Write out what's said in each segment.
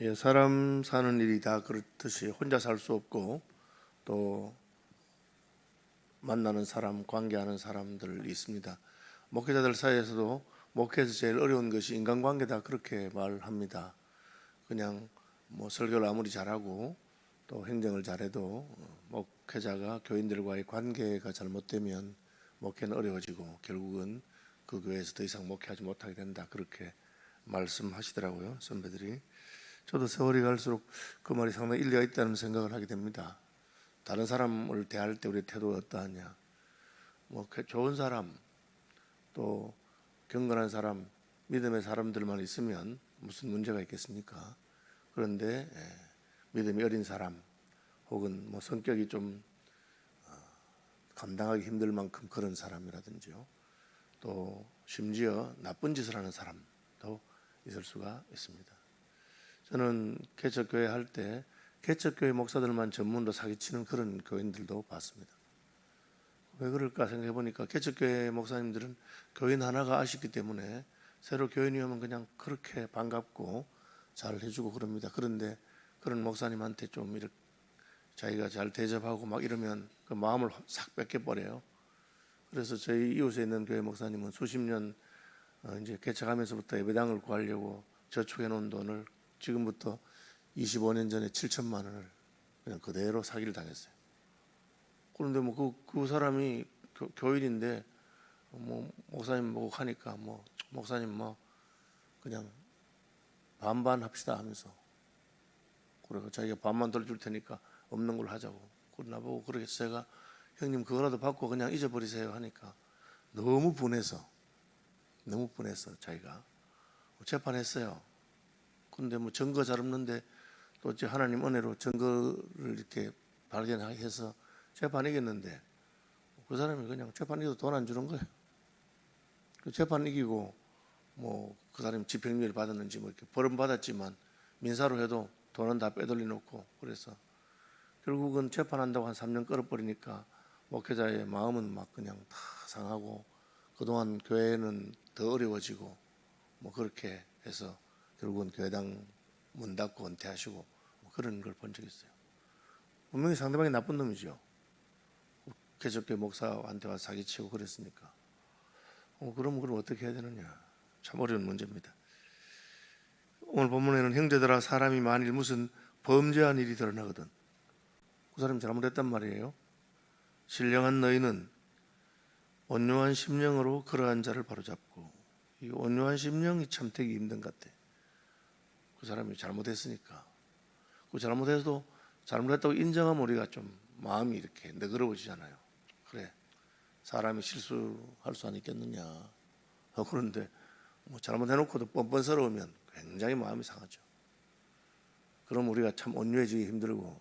예, 사람 사는 일이 다 그렇듯이 혼자 살 수 없고 또 만나는 사람, 관계하는 사람들 있습니다. 목회자들 사이에서도 목회에서 제일 어려운 것이 인간관계다 그렇게 말합니다. 그냥 뭐 설교를 아무리 잘하고 또 행정을 잘해도 목회자가 교인들과의 관계가 잘못되면 목회는 어려워지고 결국은 그 교회에서 더 이상 목회하지 못하게 된다 그렇게 말씀하시더라고요 선배들이. 저도 세월이 갈수록 그 말이 상당히 일리가 있다는 생각을 하게 됩니다. 다른 사람을 대할 때 우리 태도가 어떠하냐? 뭐그 좋은 사람, 또 경건한 사람, 믿음의 사람들만 있으면 무슨 문제가 있겠습니까? 그런데 예, 믿음이 어린 사람, 혹은 뭐 성격이 좀 어, 감당하기 힘들 만큼 그런 사람이라든지요. 또 심지어 나쁜 짓을 하는 사람도 있을 수가 있습니다. 저는 개척교회 할 때 개척교회 목사들만 전문으로 사기치는 그런 교인들도 봤습니다. 왜 그럴까 생각해 보니까 개척교회 목사님들은 교인 하나가 아쉽기 때문에 새로 교인이 오면 그냥 그렇게 반갑고 잘 해주고 그럽니다. 그런데 그런 목사님한테 좀 이렇게 자기가 잘 대접하고 막 이러면 그 마음을 싹 뺏겨 버려요. 그래서 저희 이웃에 있는 교회 목사님은 수십 년 어, 이제 개척하면서부터 예배당을 구하려고 저축해 놓은 돈을 지금부터 25년 전에 7천만 원을 그냥 그대로 사기를 당했어요. 그런데 뭐그 그 사람이 교, 교인인데 뭐 목사님 보고 하니까 뭐 목사님 뭐 그냥 반반 합시다 하면서 그래서 자기가 반만 덜줄 테니까 없는 걸 하자고. 나보고 그렇게 제가 형님 그거라도 받고 그냥 잊어버리세요 하니까 너무 분해서 너무 분해서 자기가 재판했어요. 근데 뭐 증거 잘 없는데 또 이제 하나님 은혜로 증거를 이렇게 발견해서 재판 이겼는데 그 사람이 그냥 재판 이겨도 돈 안 주는 거예요. 그 재판 이기고 뭐 그 사람이 집행유예 받았는지 뭐 이렇게 벌은 받았지만 민사로 해도 돈은 다 빼돌려 놓고 그래서 결국은 재판한다고 한 3년 끌어버리니까 목회자의 마음은 막 그냥 다 상하고 그동안 교회는 더 어려워지고 뭐 그렇게 해서 결국은 교회당 문 닫고 은퇴하시고 뭐 그런 걸 본 적이 있어요. 분명히 상대방이 나쁜 놈이죠. 개척교 목사한테 와서 사기치고 그랬으니까. 어, 그럼 그럼 어떻게 해야 되느냐? 참 어려운 문제입니다. 오늘 본문에는 형제들아 사람이 만일 무슨 범죄한 일이 드러나거든 그 사람이 잘못했단 말이에요. 신령한 너희는 온유한 심령으로 그러한 자를 바로잡고 이 온유한 심령이 참 되기 힘든 것 같아. 그 사람이 잘못했으니까. 그 잘못해도 잘못했다고 인정하면 우리가 좀 마음이 이렇게 너그러워지잖아요. 그래 사람이 실수할 수 안 있겠느냐. 어, 그런데 뭐 잘못해놓고도 뻔뻔스러우면 굉장히 마음이 상하죠. 그럼 우리가 참 온유해지기 힘들고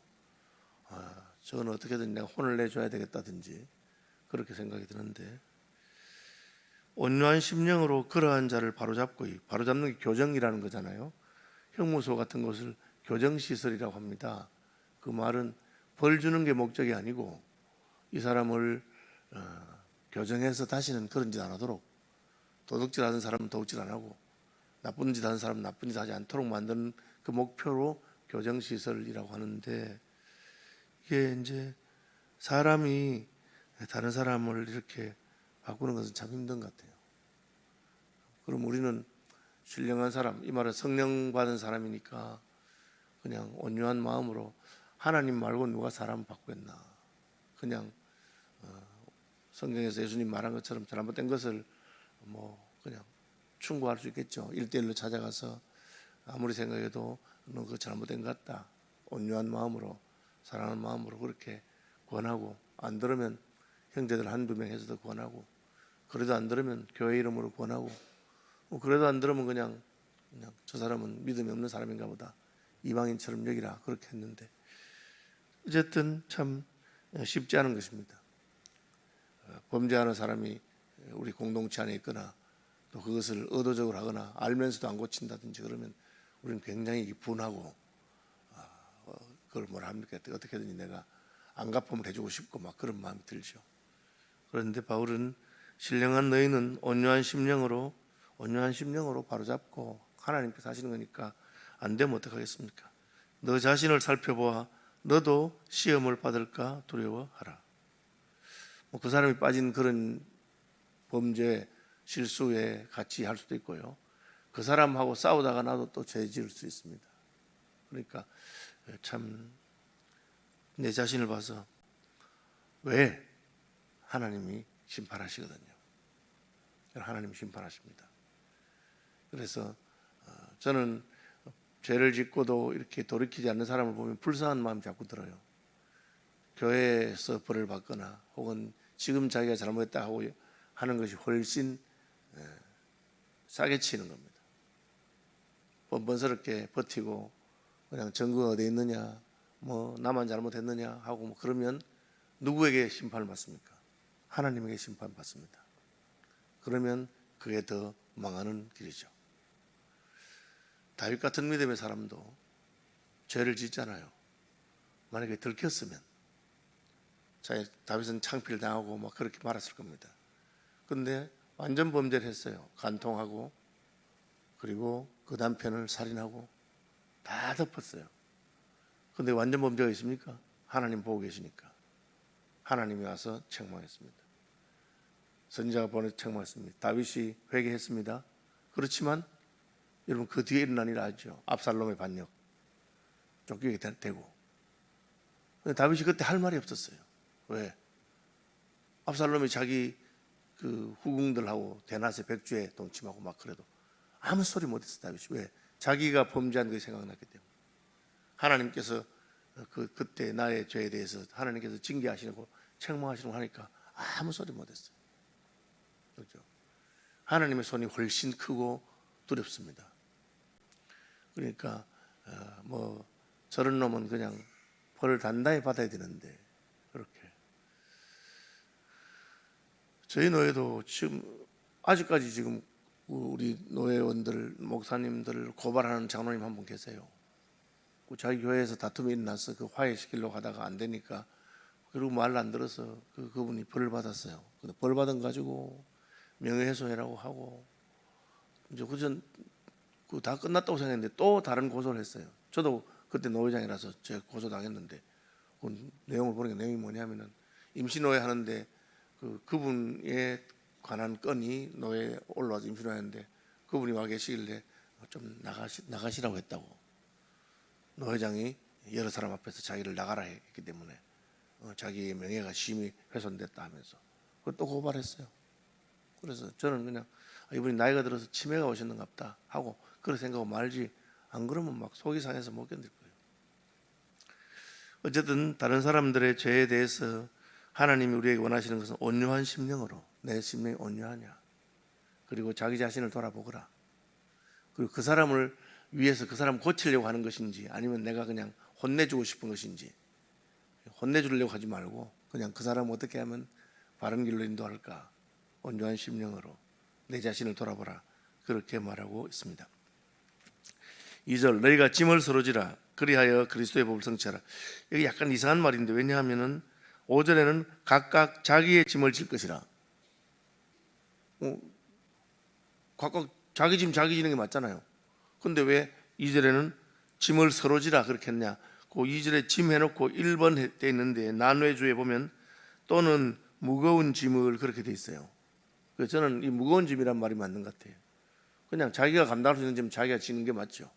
아, 저건 어떻게든 내가 혼을 내줘야 되겠다든지 그렇게 생각이 드는데 온유한 심령으로 그러한 자를 바로잡고 이 바로잡는 게 교정이라는 거잖아요. 형무소 같은 것을 교정시설이라고 합니다. 그 말은 벌 주는 게 목적이 아니고 이 사람을 어, 교정해서 다시는 그런 짓 안 하도록 도둑질 하는 사람은 도둑질 안 하고 나쁜 짓 하는 사람은 나쁜 짓 하지 않도록 만드는 그 목표로 교정시설이라고 하는데 이게 이제 사람이 다른 사람을 이렇게 바꾸는 것은 참 힘든 것 같아요. 그럼 우리는 신령한 사람, 이 말은 성령 받은 사람이니까 그냥 온유한 마음으로 하나님 말고 누가 사람을 바꾸겠나. 그냥 어, 성경에서 예수님 말한 것처럼 잘못된 것을 뭐 그냥 충고할 수 있겠죠. 일대일로 찾아가서 아무리 생각해도 너 그거 잘못된 것 같다. 온유한 마음으로 사랑하는 마음으로 그렇게 권하고 안 들으면 형제들 한두 명 해서도 권하고 그래도 안 들으면 교회 이름으로 권하고 뭐 그래도 안 들으면 그냥 그냥 저 사람은 믿음이 없는 사람인가 보다 이방인처럼 여기라 그렇게 했는데 어쨌든 참 쉽지 않은 것입니다. 어, 범죄하는 사람이 우리 공동체 안에 있거나 또 그것을 의도적으로 하거나 알면서도 안 고친다든지 그러면 우리는 굉장히 분하고 아, 어, 그걸 뭐라 합니까? 어떻게든지 내가 안갚음을 해주고 싶고 막 그런 마음이 들죠. 그런데 바울은 신령한 너희는 온유한 심령으로 온유한 심령으로 바로잡고 하나님께서 하시는 거니까 안 되면 어떡하겠습니까? 너 자신을 살펴보아 너도 시험을 받을까 두려워하라. 뭐 그 사람이 빠진 그런 범죄 실수에 같이 할 수도 있고요. 그 사람하고 싸우다가 나도 또 죄 지을 수 있습니다. 그러니까 참 내 자신을 봐서 왜 하나님이 심판하시거든요. 하나님 심판하십니다. 그래서 어, 저는 죄를 짓고도 이렇게 돌이키지 않는 사람을 보면 불쌍한 마음이 자꾸 들어요. 교회에서 벌을 받거나 혹은 지금 자기가 잘못했다 하고 하는 것이 훨씬 에, 싸게 치는 겁니다. 번번스럽게 버티고 그냥 증거 어디 있느냐, 뭐 나만 잘못했느냐 하고 뭐 그러면 누구에게 심판을 받습니까? 하나님에게 심판 받습니다. 그러면 그게 더 망하는 길이죠. 다윗 같은 믿음의 사람도 죄를 짓잖아요. 만약에 들켰으면 자 다윗은 창피를 당하고 막 그렇게 말았을 겁니다. 근데 완전 범죄를 했어요. 간통하고 그리고 그 남편을 살인하고 다 덮었어요. 근데 완전 범죄가 있습니까? 하나님 보고 계시니까 하나님이 와서 책망했습니다. 선지자가 보내 책망했습니다. 다윗이 회개했습니다. 그렇지만 여러분 그 뒤에 일어난 일 알죠? 압살롬의 반역 쫓기게 되- 되고 근데 다윗이 그때 할 말이 없었어요. 왜? 압살롬이 자기 그 후궁들하고 대낮에 백주에 동침하고 막 그래도 아무 소리 못했어 다윗이 왜? 자기가 범죄한 게 생각났기 때문에 하나님께서 그 그때 나의 죄에 대해서 하나님께서 징계하시고 책망하시고 하니까 아무 소리 못했어요. 그렇죠? 하나님의 손이 훨씬 크고 두렵습니다. 그러니까 어, 뭐 저런 놈은 그냥 벌을 단단히 받아야 되는데 그렇게 저희 노예도 지금 아직까지 지금 우리 노예원들 목사님들을 고발하는 장로님 한 분 계세요. 그 자기 교회에서 다툼이 일어나서 그 화해시키려고 하다가 안 되니까 그리고 말안 들어서 그 그분이 벌을 받았어요. 근데 벌 받은 거 가지고 명예훼손이라고 하고 이제 그전 그 다 끝났다고 생각했는데 또 다른 고소를 했어요. 저도 그때 노회장이라서 제가 고소 당했는데 그 내용을 보니까 내용이 뭐냐면은 임시 노예 하는데 그 그분에 관한 건이 노예 올라와서 노예인데 그분이 와 계시길래 좀 나가시 나가시라고 했다고 노 회장이 여러 사람 앞에서 자기를 나가라 했기 때문에 어, 자기의 명예가 심히 훼손됐다 하면서 그또 고발했어요. 그래서 저는 그냥 아, 이분이 나이가 들어서 치매가 오셨는갑다 하고 그렇게 생각하고 말지 안 그러면 막 속이 상해서 못 견딜 거예요. 어쨌든 다른 사람들의 죄에 대해서 하나님이 우리에게 원하시는 것은 온유한 심령으로 내 심령이 온유하냐 그리고 자기 자신을 돌아보거라 그리고 그 사람을 위해서 그 사람 고치려고 하는 것인지 아니면 내가 그냥 혼내주고 싶은 것인지 혼내주려고 하지 말고 그냥 그 사람 어떻게 하면 바른 길로 인도할까 온유한 심령으로 내 자신을 돌아보라 그렇게 말하고 있습니다. 2절 너희가 짐을 서로 지라. 그리하여 그리스도의 법을 성취하라. 여기 약간 이상한 말인데 왜냐하면은 5절에는 각각 자기의 짐을 질 것이라. 어, 각각 자기 짐 자기 지는 게 맞잖아요. 근데 왜 2절에는 짐을 서로 지라 그렇게 했냐? 그 2절에 짐 해놓고 1번 돼 있는데 난외주에 보면 또는 무거운 짐을 그렇게 돼 있어요. 그래서 저는 이 무거운 짐이란 말이 맞는 것 같아요. 그냥 자기가 감당할 수 있는 짐 자기가 지는 게 맞죠.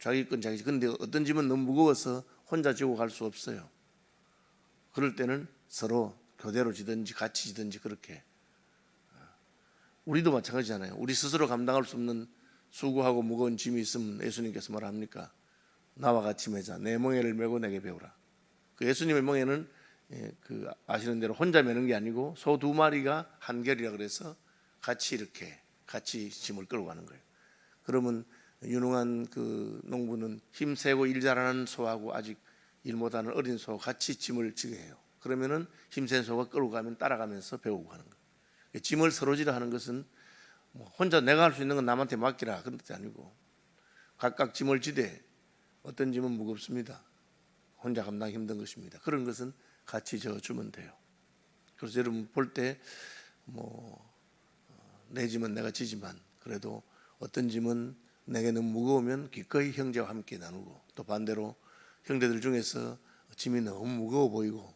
자기 건 자기. 근데 어떤 짐은 너무 무거워서 혼자 지고 갈 수 없어요. 그럴 때는 서로 교대로 지든지 같이 지든지 그렇게. 우리도 마찬가지잖아요. 우리 스스로 감당할 수 없는 수고하고 무거운 짐이 있으면 예수님께서 뭐합니까? 나와 같이 매자. 내 멍에를 메고 내게 배우라. 그 예수님의 멍에는 예, 그 아시는 대로 혼자 매는 게 아니고 소 두 마리가 한결이라 그래서 같이 이렇게 같이 짐을 끌고 가는 거예요. 그러면 유능한 그 농부는 힘세고 일 잘하는 소하고 아직 일 못하는 어린 소 같이 짐을 지게 해요. 그러면은 힘센 소가 끌고 가면 따라가면서 배우고 가는 거예요. 짐을 서로지라 하는 것은 뭐 혼자 내가 할 수 있는 건 남한테 맡기라 그런 뜻이 아니고 각각 짐을 지되 어떤 짐은 무겁습니다. 혼자 감당 힘든 것입니다. 그런 것은 같이 져주면 돼요. 그래서 여러분 볼 때 뭐 내 짐은 내가 지지만 그래도 어떤 짐은 내게 너무 무거우면 기꺼이 형제와 함께 나누고 또 반대로 형제들 중에서 짐이 너무 무거워 보이고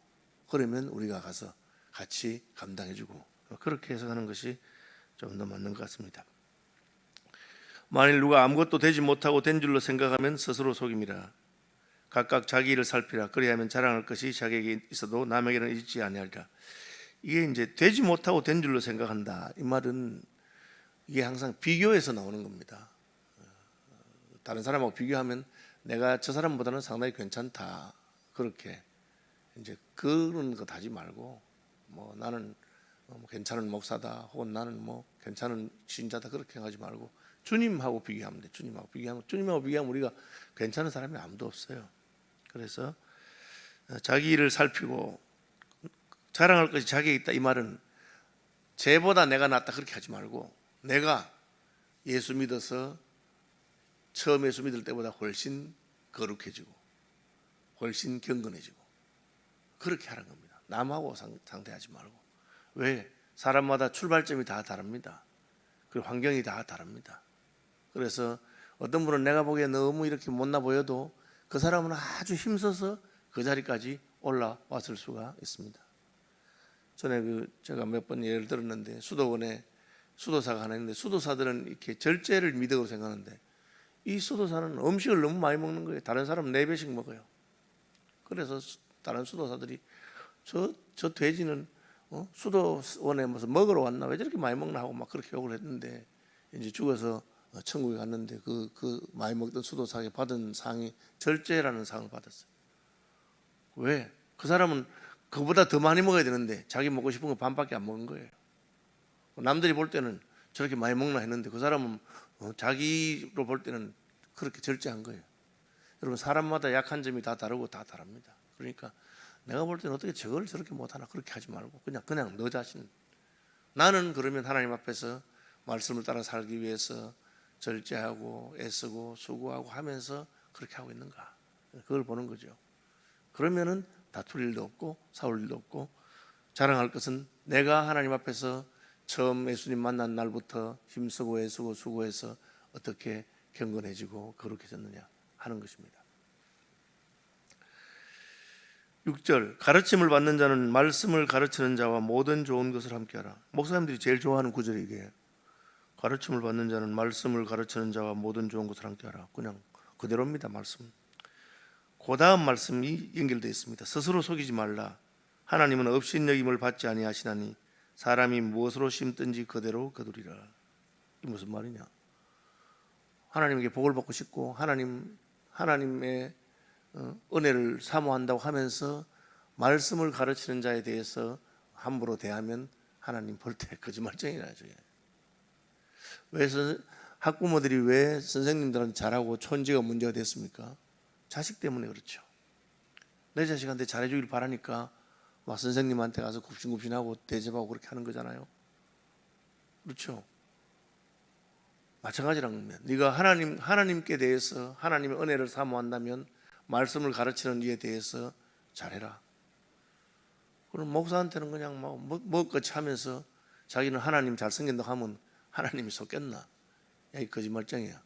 그러면 우리가 가서 같이 감당해주고 그렇게 해서 가는 것이 좀 더 맞는 것 같습니다. 만일 누가 아무것도 되지 못하고 된 줄로 생각하면 스스로 속임이라. 각각 자기 일을 살피라. 그리하면 자랑할 것이 자기에게 있어도 남에게는 있지 아니하리라. 이게 이제 되지 못하고 된 줄로 생각한다. 이 말은 이게 항상 비교에서 나오는 겁니다. 다른 사람하고 비교하면 내가 저 사람보다는 상당히 괜찮다. 그렇게 이제 그런 거 하지 말고 뭐 나는 뭐 괜찮은 목사다 혹은 나는 뭐 괜찮은 신자다 그렇게 하지 말고 주님하고 비교하면 돼. 주님하고 비교하면 주님하고 비교하면 우리가 괜찮은 사람이 아무도 없어요. 그래서 자기 일을 살피고 자랑할 것이 자기에 있다 이 말은 쟤보다 내가 낫다 그렇게 하지 말고 내가 예수 믿어서 처음 예수 믿을 때보다 훨씬 거룩해지고 훨씬 경건해지고 그렇게 하는 겁니다. 남하고 상, 상대하지 말고 왜 사람마다 출발점이 다 다릅니다. 그리고 환경이 다 다릅니다. 그래서 어떤 분은 내가 보기에 너무 이렇게 못나 보여도 그 사람은 아주 힘써서 그 자리까지 올라왔을 수가 있습니다. 전에 그 제가 몇 번 예를 들었는데 수도원에 수도사가 하나 있는데 수도사들은 이렇게 절제를 미덕으로 생각하는데 이 수도사는 음식을 너무 많이 먹는 거예요. 다른 사람 네 배씩 먹어요. 그래서 수- 다른 수도사들이 저, 저 돼지는 어? 수도원에 무슨 먹으러 왔나 왜 저렇게 많이 먹나 하고 막 그렇게 욕을 했는데 이제 죽어서 어, 천국에 갔는데 그, 그 많이 먹던 수도사에게 받은 상이 절제라는 상을 받았어요. 왜? 그 사람은 그보다 더 많이 먹어야 되는데 자기 먹고 싶은 거 반밖에 안 먹은 거예요. 남들이 볼 때는 저렇게 많이 먹나 했는데 그 사람은 어, 자기로 볼 때는 그렇게 절제한 거예요. 여러분 사람마다 약한 점이 다 다르고 다 다릅니다. 그러니까 내가 볼 때는 어떻게 저걸 저렇게 못하나 그렇게 하지 말고 그냥 그냥 너 자신 나는 그러면 하나님 앞에서 말씀을 따라 살기 위해서 절제하고 애쓰고 수고하고 하면서 그렇게 하고 있는가 그걸 보는 거죠. 그러면은 다툴 일도 없고 싸울 일도 없고 자랑할 것은 내가 하나님 앞에서 처음 예수님 만난 날부터 힘쓰고 애쓰고 수고해서 어떻게 경건해지고 거룩해졌느냐 하는 것입니다. 6절 가르침을 받는 자는 말씀을 가르치는 자와 모든 좋은 것을 함께하라. 목사님들이 제일 좋아하는 구절이 이게 가르침을 받는 자는 말씀을 가르치는 자와 모든 좋은 것을 함께하라. 그냥 그대로입니다. 말씀. 그 다음 말씀이 연결되어 있습니다. 스스로 속이지 말라. 하나님은 없인 여김을 받지 아니하시나니 사람이 무엇으로 심든지 그대로 거두리라. 이 무슨 말이냐? 하나님에게 복을 받고 싶고 하나님 하나님의 어, 은혜를 사모한다고 하면서 말씀을 가르치는 자에 대해서 함부로 대하면 하나님 볼 때 거짓말쟁이라 저게. 왜 선- 학부모들이 왜 선생님들한테 잘하고 촌지가 문제가 됐습니까? 자식 때문에 그렇죠. 내 자식한테 잘해주길 바라니까 막 선생님한테 가서 굽신굽신하고 대접하고 그렇게 하는 거잖아요. 그렇죠. 마찬가지라는 겁니다. 네가 하나님 하나님께 대해서 하나님의 은혜를 사모한다면 말씀을 가르치는 이에 대해서 잘해라. 그럼 목사한테는 그냥 뭐 뭐같이 하면서 자기는 하나님 잘생긴다고 하면 하나님이 속겠나? 야, 이 거짓말쟁이야.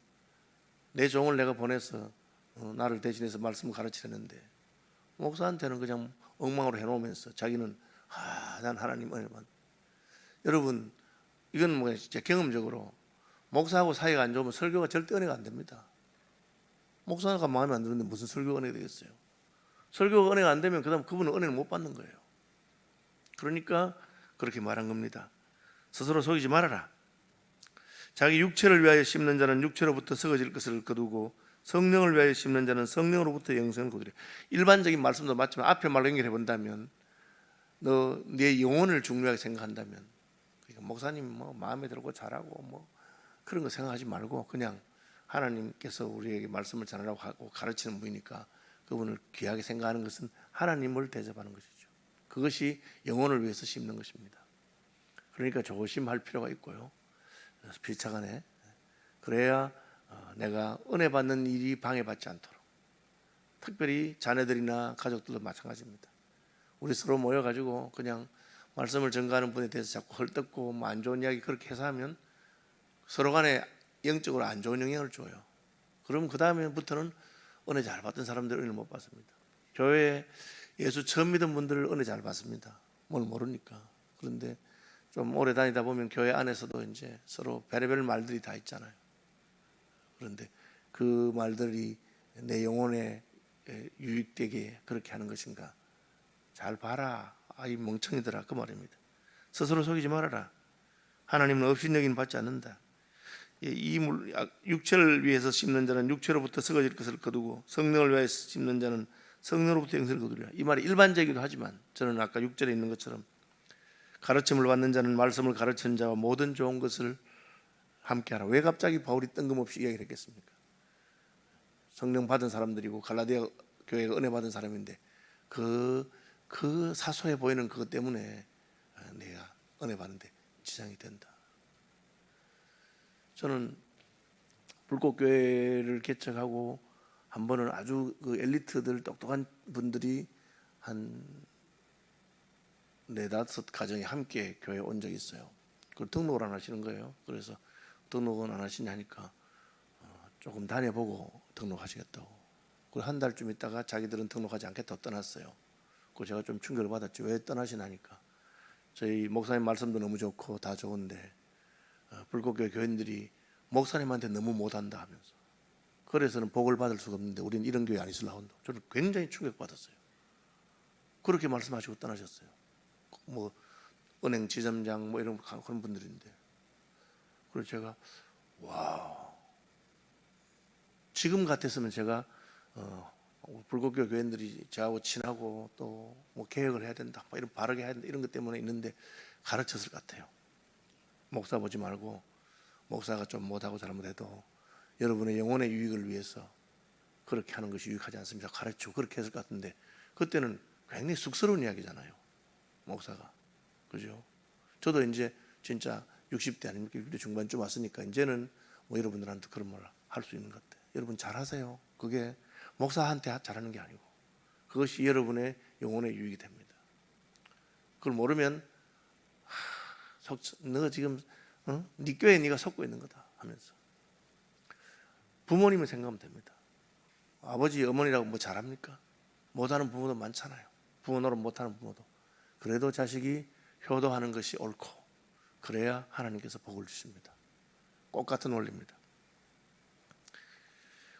내 종을 내가 보내서 어, 나를 대신해서 말씀을 가르치려는데 목사한테는 그냥 엉망으로 해놓으면서 자기는 아, 난 하나님 은혜만. 여러분 이건 뭐 진짜 경험적으로 목사하고 사이가 안 좋으면 설교가 절대 은혜가 안 됩니다. 목사가 마음에 안 드는데 무슨 설교가 은혜가 되겠어요? 설교가 은혜가 안 되면 그다음 그분은 은혜를 못 받는 거예요. 그러니까 그렇게 말한 겁니다. 스스로 속이지 말아라. 자기 육체를 위하여 심는 자는 육체로부터 썩어질 것을 거두고 성령을 위하여 심는 자는 성령으로부터 영생을 거두리. 일반적인 말씀도 맞지만 앞에 말로 연결해 본다면 너 내 영혼을 중요하게 생각한다면 그러니까 목사님 뭐 마음에 들고 잘하고 뭐 그런 거 생각하지 말고 그냥 하나님께서 우리에게 말씀을 전하라고 하고 가르치는 분이니까 그분을 귀하게 생각하는 것은 하나님을 대접하는 것이죠. 그것이 영혼을 위해서 심는 것입니다. 그러니까 조심할 필요가 있고요. 그래서 비차간에 그래야 어, 내가 은혜 받는 일이 방해받지 않도록 특별히 자녀들이나 가족들도 마찬가지입니다. 우리 서로 모여가지고 그냥 말씀을 전가하는 분에 대해서 자꾸 헐뜯고 뭐 안 좋은 이야기 그렇게 해서 하면 서로 간에 영적으로 안 좋은 영향을 줘요. 그럼 그 다음에부터는 은혜 잘 받던 사람들 은혜 못 받습니다. 교회 예수 처음 믿은 분들 은혜 잘 받습니다. 뭘 모르니까. 그런데 좀 오래 다니다 보면 교회 안에서도 이제 서로 별의별 말들이 다 있잖아요. 그런데 그 말들이 내 영혼에 유익되게 그렇게 하는 것인가? 잘 봐라. 아이 멍청이들아 그 말입니다. 스스로 속이지 말아라. 하나님은 업신여긴 받지 않는다. 예, 이 물, 아, 육체를 위해서 심는 자는 육체로부터 썩어질 것을 거두고 성령을 위해서 심는 자는 성령으로부터 영생을 거두리라. 이 말이 일반적이기도 하지만 저는 아까 6절에 있는 것처럼 가르침을 받는 자는 말씀을 가르치는 자와 모든 좋은 것을 함께하라. 왜 갑자기 바울이 뜬금없이 이야기를 했겠습니까? 성령 받은 사람들이고 갈라디아 교회가 은혜 받은 사람인데 그, 그 사소해 보이는 그것 때문에 아, 내가 은혜 받는데 지장이 된다. 저는 불꽃교회를 개척하고 한 번은 아주 그 엘리트들 똑똑한 분들이 한 네다섯 가정이 함께 교회에 온 적이 있어요. 그 등록을 안 하시는 거예요. 그래서 등록은 안 하시냐 하니까 어, 조금 다녀보고 등록하시겠다고. 그리고 한 달쯤 있다가 자기들은 등록하지 않겠다고 떠났어요. 그 제가 좀 충격을 받았죠. 왜 떠나시나니까 저희 목사님 말씀도 너무 좋고 다 좋은데 어, 불꽃교회 교인들이 목사님한테 너무 못한다 하면서 그래서는 복을 받을 수가 없는데 우리는 이런 교회 안 있으려 한다. 저는 굉장히 충격받았어요. 그렇게 말씀하시고 떠나셨어요. 뭐 은행 지점장 뭐 이런 그런 분들인데 그래서 제가 와 지금 같았으면 제가 어, 불국교 교인들이 저하고 친하고 또 뭐 개혁을 해야 된다 뭐 이런 바르게 해야 된다 이런 것 때문에 있는데 가르쳤을 것 같아요. 목사 보지 말고 목사가 좀 못하고 잘못해도 여러분의 영혼의 유익을 위해서 그렇게 하는 것이 유익하지 않습니다 가르치고 그렇게 했을 것 같은데 그때는 굉장히 쑥스러운 이야기잖아요 목사가. 그죠? 저도 이제 진짜 60대 아닙니까? 60대 중반쯤 왔으니까 이제는 뭐 여러분들한테 그런 말 할 수 있는 것 같아요. 여러분 잘하세요. 그게 목사한테 잘하는 게 아니고 그것이 여러분의 영혼의 유익이 됩니다. 그걸 모르면 하, 속, 너 지금 어? 네 교회 네가 속고 있는 거다 하면서 부모님을 생각하면 됩니다. 아버지 어머니라고 뭐 잘합니까? 못하는 부모도 많잖아요. 부모 노릇 못하는 부모도. 그래도 자식이 효도하는 것이 옳고 그래야 하나님께서 복을 주십니다. 꽃 같은 원리입니다.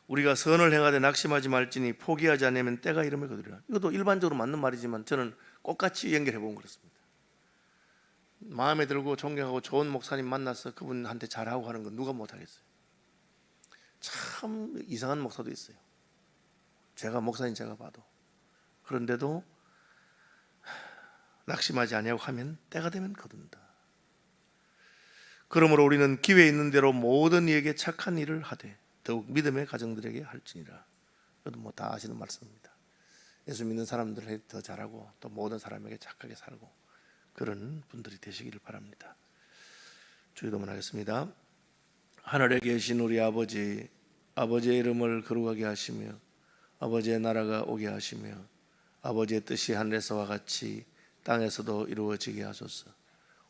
우리가 선을 행하되 낙심하지 말지니 포기하지 않으면 때가 이름을 거두리라. 이것도 일반적으로 맞는 말이지만 저는 꽃같이 연결해 보면 그렇습니다. 마음에 들고 존경하고 좋은 목사님 만나서 그분한테 잘하고 하는 건 누가 못하겠어요. 참 이상한 목사도 있어요. 제가 목사인 제가 봐도 그런데도 낙심하지 아니하고 하면 때가 되면 거둔다. 그러므로 우리는 기회 있는 대로 모든 이에게 착한 일을 하되 더욱 믿음의 가정들에게 할지니라. 이것도 뭐 다 아시는 말씀입니다. 예수 믿는 사람들을 더 잘하고 또 모든 사람에게 착하게 살고 그런 분들이 되시기를 바랍니다. 주기도문 하겠습니다. 하늘에 계신 우리 아버지 아버지의 이름을 거룩하게 하시며 아버지의 나라가 오게 하시며 아버지의 뜻이 하늘에서와 같이 땅에서도 이루어지게 하소서.